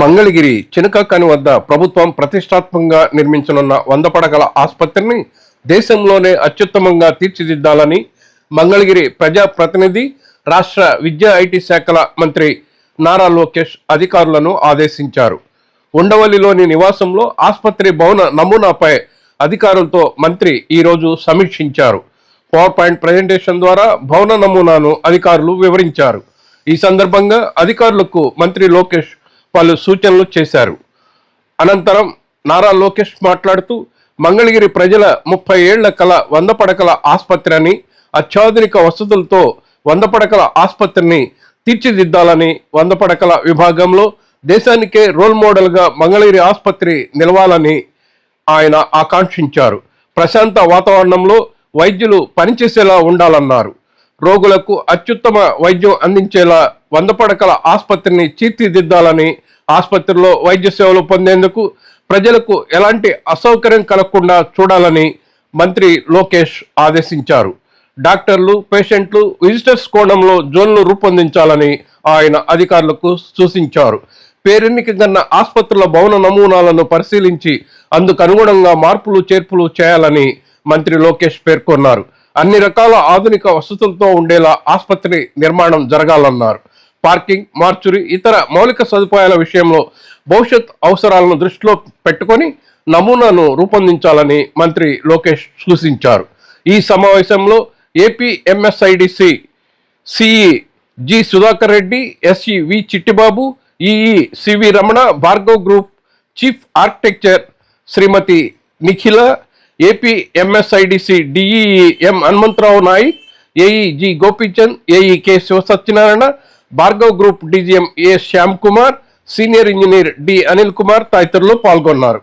మంగళగిరి చినకాకాని వద్ద ప్రభుత్వం ప్రతిష్టాత్మకంగా నిర్మించనున్న వంద పడకల ఆసుపత్రిని దేశంలోనే అత్యుత్తమంగా తీర్చిదిద్దాలని మంగళగిరి ప్రజా ప్రతినిధి రాష్ట్ర విద్యా ఐటీ శాఖల మంత్రి నారా లోకేష్ అధికారులను ఆదేశించారు. ఉండవల్లిలోని నివాసంలో ఆసుపత్రి భవన నమూనాపై అధికారులతో మంత్రి ఈరోజు సమీక్షించారు. పవర్ పాయింట్ ప్రజెంటేషన్ ద్వారా భవన నమూనాను అధికారులు వివరించారు. ఈ సందర్భంగా అధికారులకు మంత్రి లోకేష్ పలు సూచనలు చేశారు. అనంతరం నారా లోకేష్ మాట్లాడుతూ మంగళగిరి ప్రజల ముప్పై ఏళ్ళ కల వంద పడకల ఆసుపత్రి అని అత్యాధునిక వసతులతో వంద పడకల ఆసుపత్రిని తీర్చిదిద్దాలని వంద పడకల విభాగంలో దేశానికే రోల్ మోడల్గా మంగళగిరి ఆసుపత్రి నిలవాలని ఆయన ఆకాంక్షించారు. ప్రశాంత వాతావరణంలో వైద్యులు పనిచేసేలా ఉండాలన్నారు. రోగులకు అత్యుత్తమ వైద్యం అందించేలా వంద పడకల ఆసుపత్రిని తీర్చిదిద్దాలని ఆసుపత్రిలో వైద్య సేవలు పొందేందుకు ప్రజలకు ఎలాంటి అసౌకర్యం కలగకుండా చూడాలని మంత్రి లోకేష్ ఆదేశించారు. డాక్టర్లు పేషెంట్లు విజిటర్స్ కోణంలో జోన్లు రూపొందించాలని ఆయన అధికారులకు సూచించారు. పేరెన్నికగన్న ఆసుపత్రుల భవన నమూనాలను పరిశీలించి అందుకు అనుగుణంగా మార్పులు చేర్పులు చేయాలని మంత్రి లోకేష్ పేర్కొన్నారు. అన్ని రకాల ఆధునిక వసతులతో ఉండేలా ఆసుపత్రి నిర్మాణం జరగాలన్నారు. పార్కింగ్ మార్చురి ఇతర మౌలిక సదుపాయాల విషయంలో భవిష్యత్ అవసరాలను దృష్టిలో పెట్టుకొని నమూనాను రూపొందించాలని మంత్రి లోకేష్ సూచించారు. ఈ సమావేశంలో AP MSIDC CE G Sudhakar Reddy SE V Chittibabu EE CV Ramana Bhargav group chief architecture Srimathi Nikhila AP MSIDC DEE M Hanumantharao Naik AE G Gopichand AE K Sivasatyanarayana Bhargav group DGM A Shyam Kumar senior engineer D Anil Kumar తదితరులు పాల్గొన్నారు.